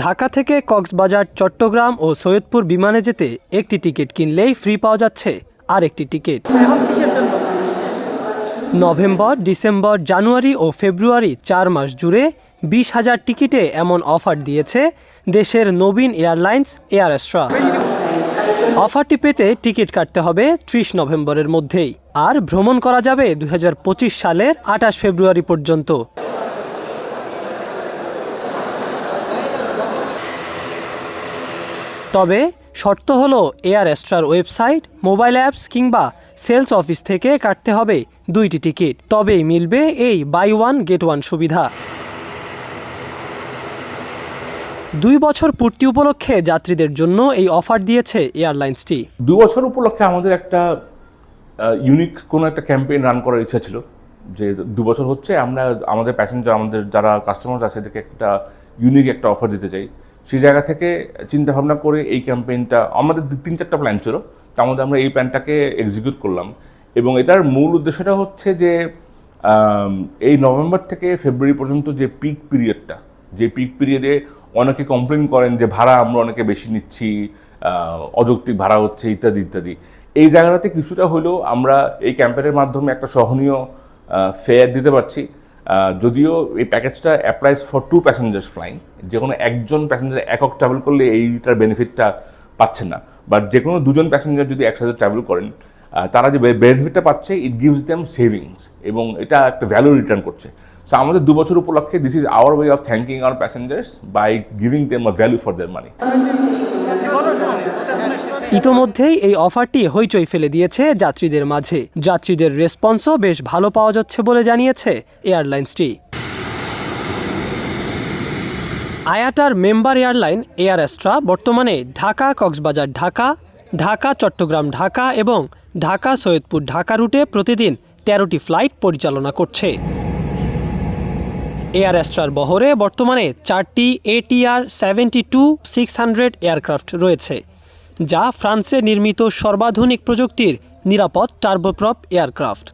ঢাকা থেকে কক্সবাজার, চট্টগ্রাম ও সৈয়দপুর বিমানে যেতে একটি টিকিট কিনলেই ফ্রি পাওয়া যাচ্ছে আর একটি টিকিট। নভেম্বর, ডিসেম্বর, জানুয়ারি ও ফেব্রুয়ারি চার মাস জুড়ে বিশ হাজার টিকিটে এমন অফার দিয়েছে দেশের নবীন এয়ারলাইন্স, এয়ার এস্ট্রা অফারটি পেতে টিকিট কাটতে হবে ত্রিশ নভেম্বরের মধ্যেই। আর ভ্রমণ করা যাবে দু হাজার পঁচিশ সালের আঠাশ ফেব্রুয়ারি পর্যন্ত। তবে শর্ত হলো এয়ার এস্ট্রার ওয়েবসাইট, মোবাইল অ্যাপস কিংবা সেলস অফিস থেকে কাটতে হবে দুইটি টিকিট। তবেই মিলবে এই বাই ওয়ান, গেট ওয়ান সুবিধা। দুই বছর পূর্তি উপলক্ষে যাত্রীদের জন্য এই অফার দিয়েছে এয়ারলাইন্সটি। দু বছর উপলক্ষে আমাদের একটা ইউনিক কোনো একটা ক্যাম্পেইন রান করার ইচ্ছা ছিল। যে দু বছর হচ্ছে আমরা, আমাদের প্যাসেঞ্জার আমাদের যারা কাস্টমার আছে এদেরকে একটা ইউনিক একটা অফার দিতে চাই। সেই জায়গা থেকে চিন্তা ভাবনা করে এই ক্যাম্পেইনটা, আমাদের তিন চারটা প্ল্যান ছিল, তার মধ্যে আমরা এই প্ল্যানটাকে এক্সিকিউট করলাম। এবং এটার মূল উদ্দেশ্যটা হচ্ছে যে এই নভেম্বর থেকে ফেব্রুয়ারি পর্যন্ত যে পিক পিরিয়ডটা যে পিক পিরিয়ডে অনেকে কমপ্লেন করেন যে, ভাড়া আমরা অনেকে বেশি নিচ্ছি অযৌক্তিক ভাড়া হচ্ছে, ইত্যাদি ইত্যাদি। এই জায়গাটাতে কিছুটা হলেও আমরা এই ক্যাম্পেনের মাধ্যমে একটা সহনীয় ফেয়ার দিতে পারছি। যদিও এই প্যাকেজটা applies for two passengers flying যে কোনো একজন প্যাসেঞ্জার একক ট্রাভেল করলে এইটার বেনিফিটটা পাচ্ছেন না। বাট যে কোনো দুজন প্যাসেঞ্জার যদি একসাথে ট্রাভেল করেন তারা যে বেনিফিটটা পাচ্ছে ইট গিভস দেম সেভিংস এবং এটা একটা ভ্যালু রিটার্ন করছে। সো আমাদের দু বছর উপলক্ষে this is our way of thanking our passengers by giving them a value for their money ইতোমধ্যেই এই অফারটি হইচই ফেলে দিয়েছে যাত্রীদের মাঝে। যাত্রীদের রেসপন্সও বেশ ভালো পাওয়া যাচ্ছে বলে জানিয়েছে এয়ারলাইন্সটি। আয়াটার মেম্বার এয়ারলাইন এয়ার এস্ট্রা বর্তমানে ঢাকা, কক্সবাজার ঢাকা ঢাকা, চট্টগ্রাম ঢাকা এবং ঢাকা, সৈয়দপুর ঢাকা রুটে প্রতিদিন তেরোটি ফ্লাইট পরিচালনা করছে। এয়ার অ্যাস্ট্রার বহরে বর্তমানে চারটি ATR seventy two six hundred aircraft রয়েছে, যা ফ্রান্সে নির্মিত সর্বাধুনিক প্রযুক্তির নিরাপদ টার্বোপ্রপ এয়ারক্রাফট।